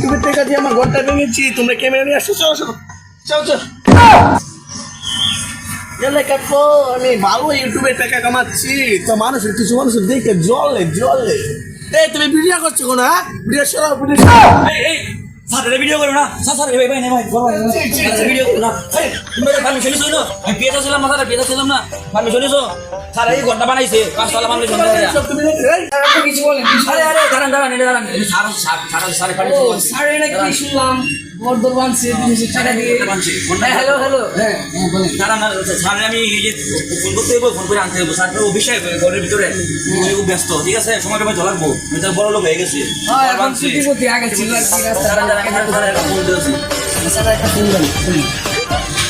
ঘরটা ভেঙেছি তোমরা ক্যামেরা নিয়ে আসছো চলো চলো। চলো চলো। গেলে আমি ভালো ইউটিউবে টাকা কামাচ্ছি। তো মানুষের কিছু মানুষের দেখে জলে জলে। এই তুমি ভিডিও করছ কোন হ্যাঁ? ভিডিও সরাও ভিডিও সরাও। এই স্যার এটা ভিডিও করো না। স্যার স্যার ভাই ভাই ভাই। করো ভাই ভিডিও করো না। এই তুমি পারমিশন নিছো না? আমি পেয়ে ছিলাম না স্যার পেয়ে ছিলাম না। পারমিশন নিছো? স্যার এই ঘণ্টা বানাইছে পাঁচতলা পারমিশন তুমি কিছু বলেন আরে আরে দাঁড়ান দাঁড়ান এটা দাঁড়ান। স্যার স্যার স্যার স্যার এটা কি শুনলাম? বর্দর বানছে টাকা দিয়ে হ্যালো হ্যালো হ্যাঁ বলেন। দাঁড়ান না স্যার আমি এই যে ফোন করতে হইব ফোন করে আনতে হইব। স্যার তো অফিসে ঘরের ভিতরে। আমি খুব ব্যস্ত ঠিক আছে? সময় টময় লাগবো। আমি তো বড় লোক হয়ে গেছি। হ্যাঁ এখন ছুটি করতে আগে ছিল দাঁড়ান দাঁড়ান একটা ফোন দিয়েছি। স্যার একটা ফোন দেন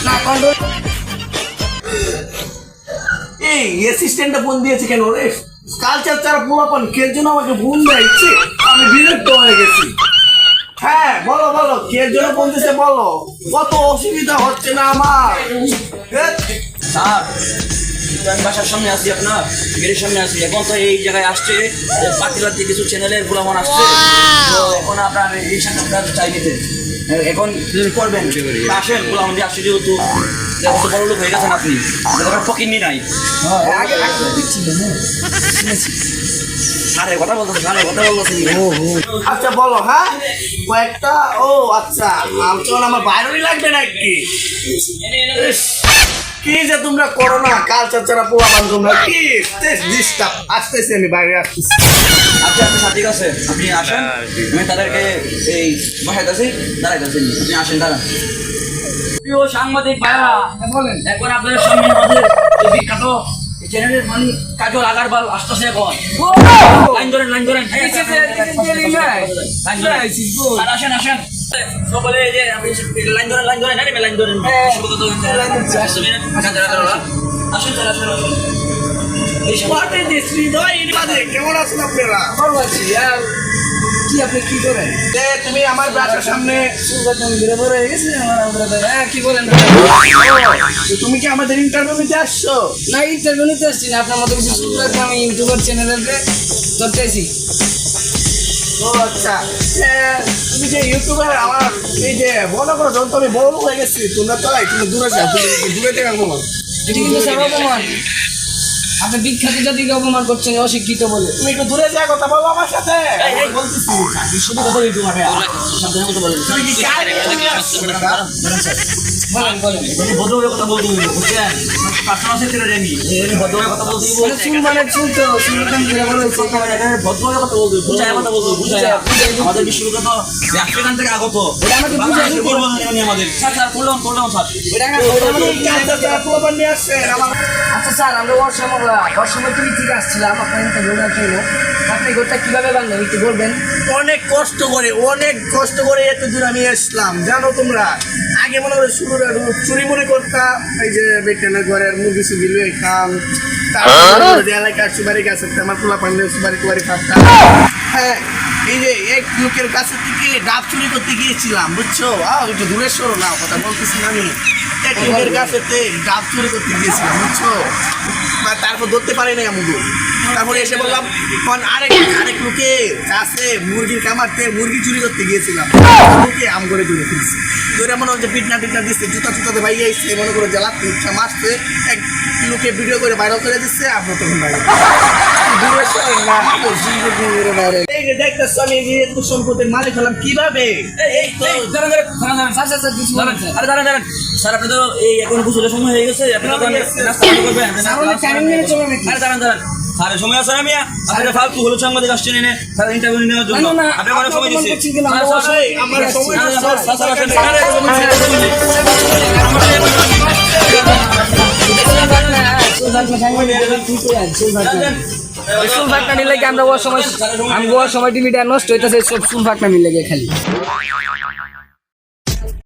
না কন্ট্রোল এই অ্যাসিস্ট্যান্টটা ফোন দিয়েছে কেন রে? কালচার চার পোলাপান কে জন্য আমাকে ফোন দিয়েছে আমি বিরক্ত হয়ে গেছি। হ্যাঁ বলো বলো কে জন্য বলতেছে বলো। কত অসুবিধা হচ্ছে না আমার। স্যার বাসার সামনে আসছি আপনার গেটের সামনে আসছি এখন তো এই জায়গায় আসছে পাতিলাতে কিছু চ্যানেলের গুলামন আসছে। তো এখন আপনার এই সাথে আপনার চাই নিতে। এখন করবেন। আসেন গুলামন দিয়ে আসছে যেহেতু। এখন বড় লোক হয়ে গেছেন আপনি আপনার ফকিরনি নাই। হ্যাঁ আগে হ্যাঁ স্যারের কথা বলতেছে স্যারের কথা বলতেছে। আচ্ছা বলো হ্যাঁ? কয়েকটা ও আচ্ছা আলোচনা আমার বাইরেই লাগবে নাকি? ইস, কি যে তোমরা করো না কালচার ছাড়া পোলাপান তোমরা? কি ডিস্টার্ব আসতেছি আমি বাইরে আসতেছি। আচ্ছা আচ্ছা স্যার ঠিক আছে। আপনি আসেন। আমি তাদেরকে এই বাসায় আছি দাঁড়াইতেছি। আপনি আসেন দাঁড়ান। প্রিয় সাংবাদিক ভাইরা এখন আপনাদের সামনে আমাদের বিখ্যাত চ্যানেলের মানে কাজল আগারবাল আসতেছে এখন। লাইন ধরেন লাইন ধরেন। আসেন আসেন। সকলে যে আপনি লাইন ধরেন লাইন ধরেন লাইন ধরেন। আসেন আসেন আসেন আসেন। এই সব- What is this, হৃদয় ইনবাদে? কেমন আছেন আপনারা? ভালো আছি আর কি আপনি কি করেন? যে তুমি আমার বাসার সামনে? ঘুরে হয়ে গেছে আমার আমরা হ্যাঁ কি বলেন? তুমি কি আমাদের ইন্টারভিউ নিতে আসছো? না ইন্টারভিউ নিতে আসছি না আপনার মতো কিছু সুন্দর আমি ইউটিউবার চ্যানেলে ধরতেছি ও আচ্ছা। তুমি যে ইউটিউবার আমার এই যে মনে করো যখন তুমি বড় হয়ে গেছি তোমরা তো তুমি দূরে যাও দূরে থেকে বলো? এটি কিন্তু অপমান। আপনি বিখ্যাত জাতিকে অপমান করছেন অশিক্ষিত বলে। তুমি একটু দূরে যা কথা বলো আমার সাথে। বলতেছি। শুধু কথা বলি তোমার সাবধানে কথা বলেন তুমি কি কার বলেন বলেন। ভদ্রভাবে কথা বলতে হইব বুঝছেন? পার্সোনাল সেক্রেটারি আমি। আমি ভদ্রভাবে কথা বলতে হইব। চুল মানে চুল তো চুল কান ঘুরে ঘুরে হয়েছে এখানে ভদ্রভাবে কথা বলতে হইব। বুঝায় কথা বলতে বুঝায় আমাদের বিশ্ববিদ্যালয় তো আফ্রিকান থেকে আগত আমাকে আমাদের। স্যার স্যার করলাম করলাম স্যার ওটা নিয়ে আমার- আচ্ছা স্যার আমরা ওর সময় তুমি ঠিক আসছিলাম আপনার নেওয়ার জন্য। আপনি ঘরটা কীভাবে বানলেন একটু বলবেন? অনেক কষ্ট করে অনেক কষ্ট করে এত দূর আমি আসলাম জানো তোমরা? আগে মনে করে শুরু চুরি মনে করতাম এই যে বেটেনের ঘরের মুরগি সুগি লুয়ে খাম তারপর যে এলাকার সুপারি গাছ আমার পোলা পান্ডে সুপারি টুপারি খাতাম হ্যাঁ এই যে এক লোকের কাছে থেকে ডাব চুরি করতে গিয়েছিলাম, বুঝছ? আহ, একটু দূরে সরো না, কথা বলতেছি আমি। এক লোকের কাছে ডাব চুরি করতে গিয়েছিলাম, বুঝছ? তারপর ধরতে পারি না আমুদু তারপরে এসে বললাম, কোন আরেক আরেক লোকে কাছে মুরগির কামারতে মুরগি চুরি করতে গিয়েছিলাম। লোকে আম করে চুরি ফেলছে। ধরে মনে হচ্ছে পিটনা টিটনা দিচ্ছে জুতা জুতাতে ভাই এসছে মনে করে জ্বালাতে ইচ্ছা মারছে। এক লোকে ভিডিও করে ভাইরাল করে দিচ্ছে আপনার তখন ভাই দূরে সরেন না। এই যে দেখতেছো আমি এত সম্পদের মালিক হলাম কীভাবে এই আরে দাঁড়ান দাঁড়ান স্যার আপনি তো এই এখন সময় হয়ে গেছে আপনি আরে দাঁড়ান দাঁড়ান সময় আছে ফালতু হলুদ সাংবাদিক আসছেন এনে স্যার ইন্টারভিউ নেওয়ার জন্য আপনি অনেক সময় দিচ্ছি আমরা আমার স্যার, চুল ফাঁকটা আমরা ওর সময় আমি ওর সময় টিভিটা নষ্ট হইতেছে সব চুল ফাঁকটা নিলে খালি।